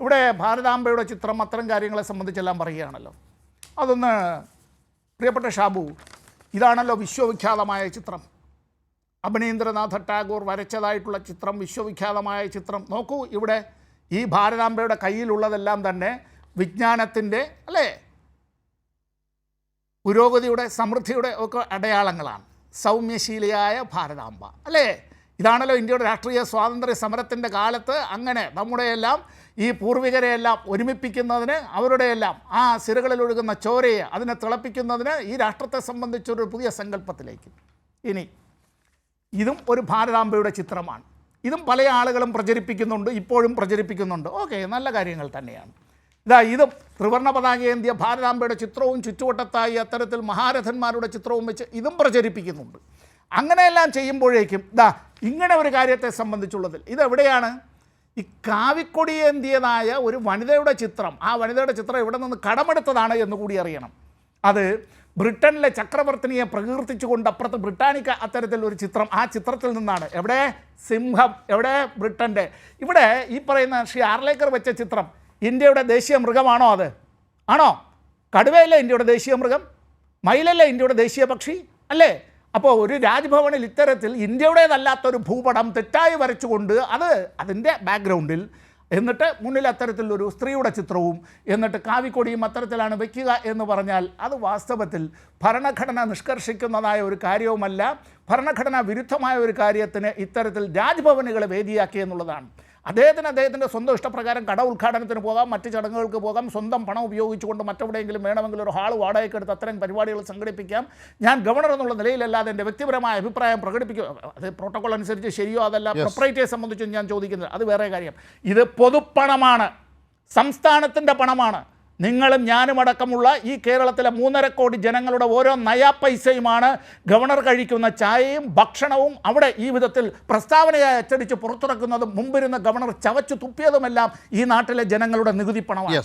ഇവിടെ ഭാരതാംബയുടെ ചിത്രം അത്തരം കാര്യങ്ങളെ സംബന്ധിച്ചെല്ലാം പറയുകയാണല്ലോ. അതൊന്ന് പ്രിയപ്പെട്ട ഷാബു ഇതാണല്ലോ വിശ്വവിഖ്യാതമായ ചിത്രം. അഭിനീന്ദ്രനാഥ ടാഗോർ വരച്ചതായിട്ടുള്ള ചിത്രം വിശ്വവിഖ്യാതമായ ചിത്രം. നോക്കൂ ഇവിടെ ഈ ഭാരതാംബയുടെ കയ്യിലുള്ളതെല്ലാം തന്നെ വിജ്ഞാനത്തിന്റെ അല്ലേ? പുരോഗതിയുടെ സമൃദ്ധിയുടെ ഒക്കെ അടയാളങ്ങളാണ്. സൗമ്യശീലയായ ഭാരതാംബ അല്ലേ? ഇതാണല്ലോ ഇന്ത്യയുടെ രാഷ്ട്രീയ സ്വാതന്ത്ര്യ സമരത്തിന്റെ കാലത്ത് അങ്ങനെ നമ്മുടെയെല്ലാം ഈ പൂർവികരെയെല്ലാം ഒരുമിപ്പിക്കുന്നതിന് അവരുടെയെല്ലാം ആ സിരകളിൽ ഒഴുകുന്ന ചോരയെ അതിനെ തിളപ്പിക്കുന്നതിന് ഈ രാഷ്ട്രത്തെ സംബന്ധിച്ചൊരു പുതിയ സങ്കല്പത്തിലേക്ക്. ഇനി ഇതും ഒരു ഭാരതാംബയുടെ ചിത്രമാണ്. ഇതും പല ആളുകളും പ്രചരിപ്പിക്കുന്നുണ്ട് ഇപ്പോഴും പ്രചരിപ്പിക്കുന്നുണ്ട്. ഓക്കെ നല്ല കാര്യങ്ങൾ തന്നെയാണ്. ഇതാ ഇതും ത്രിവർണ പതാകയേന്തിയ ഭാരതാംബയുടെ ചിത്രവും ചുറ്റുവട്ടത്തായി അത്തരത്തിൽ മഹാരഥന്മാരുടെ ചിത്രവും വെച്ച് ഇതും പ്രചരിപ്പിക്കുന്നുണ്ട്. അങ്ങനെയെല്ലാം ചെയ്യുമ്പോഴേക്കും ഇതാ ഇങ്ങനെ ഒരു കാര്യത്തെ സംബന്ധിച്ചുള്ളതിൽ. ഇതെവിടെയാണ്? ഈ കാവിക്കൊടിയേന്തിയതായ ഒരു വനിതയുടെ ചിത്രം. ആ വനിതയുടെ ചിത്രം ഇവിടെ നിന്ന് കടമെടുത്തതാണ് എന്ന് കൂടി അറിയണം. അത് ബ്രിട്ടനിലെ ചക്രവർത്തിനിയെ പ്രകീർത്തിച്ചുകൊണ്ട് അപ്പുറത്ത് ബ്രിട്ടാനിക്ക അത്തരത്തിൽ ഒരു ചിത്രം ആ ചിത്രത്തിൽ നിന്നാണ്. എവിടെ? സിംഹം. എവിടെ? ബ്രിട്ടന്റെ ഇവിടെ ഈ പറയുന്ന ശ്രീ ആർലേക്കർ വെച്ച ചിത്രം ഇന്ത്യയുടെ ദേശീയ മൃഗമാണോ അത്? ആണോ? കടുവയല്ലേ ഇന്ത്യയുടെ ദേശീയ മൃഗം? മയിലല്ലേ ഇന്ത്യയുടെ ദേശീയ പക്ഷി? അല്ലേ? അപ്പോൾ ഒരു രാജ്ഭവനിൽ ഇത്തരത്തിൽ ഇന്ത്യയുടേതല്ലാത്തൊരു ഭൂപടം തെറ്റായി വരച്ചുകൊണ്ട് അത് അതിന്റെ ബാക്ക്ഗ്രൗണ്ടിൽ എന്നിട്ട് മുന്നിൽ അത്തരത്തിലൊരു സ്ത്രീയുടെ ചിത്രവും എന്നിട്ട് കാവിക്കൊടിയും അത്തരത്തിലാണ് വയ്ക്കുക എന്ന് പറഞ്ഞാൽ അത് വാസ്തവത്തിൽ ഭരണഘടന നിഷ്കർഷിക്കുന്നതായ ഒരു കാര്യവുമല്ല. ഭരണഘടന വിരുദ്ധമായ ഒരു കാര്യത്തിന് ഇത്തരത്തിൽ രാജ്ഭവനുകളെ വേദിയാക്കി എന്നുള്ളതാണ്. അദ്ദേഹത്തിന് അദ്ദേഹത്തിന്റെ സ്വന്തം ഇഷ്ടപ്രകാരം കട ഉദ്ഘാടനത്തിന് പോകാം മറ്റ് ചടങ്ങുകൾക്ക് പോകാം സ്വന്തം പണം ഉപയോഗിച്ചുകൊണ്ട് മറ്റെവിടെയെങ്കിലും വേണമെങ്കിൽ ഒരു ഹാൾ വാടകയ്ക്ക് എടുത്ത് അത്തരം പരിപാടികൾ സംഘടിപ്പിക്കാം. ഞാൻ ഗവർണർ എന്നുള്ള നിലയിലല്ലാതെ എന്റെ വ്യക്തിപരമായ അഭിപ്രായം പ്രകടിപ്പിക്കുക അത് പ്രോട്ടോകോൾ അനുസരിച്ച് ശരിയോ അതല്ല പ്രൊപ്പറേറ്ററെ സംബന്ധിച്ചും ഞാൻ ചോദിക്കുന്നത് അത് വേറെ കാര്യം. ഇത് പൊതുപ്പണമാണ്. സംസ്ഥാനത്തിന്റെ പണമാണ്. നിങ്ങളും ഞാനും അടക്കമുള്ള ഈ കേരളത്തിലെ മൂന്നര കോടി ജനങ്ങളുടെ ഓരോ നയാ പൈസയുമാണ് ഗവർണർ കഴിക്കുന്ന ചായയും ഭക്ഷണവും അവിടെ ഈ വിധത്തിൽ പ്രസ്താവനയായി അച്ചടിച്ച് പുറത്തിറക്കുന്നതും മുമ്പിരുന്ന് ഗവർണർ ചവച്ചു തുപ്പിയതുമെല്ലാം ഈ നാട്ടിലെ ജനങ്ങളുടെ നികുതി പണമാണ്.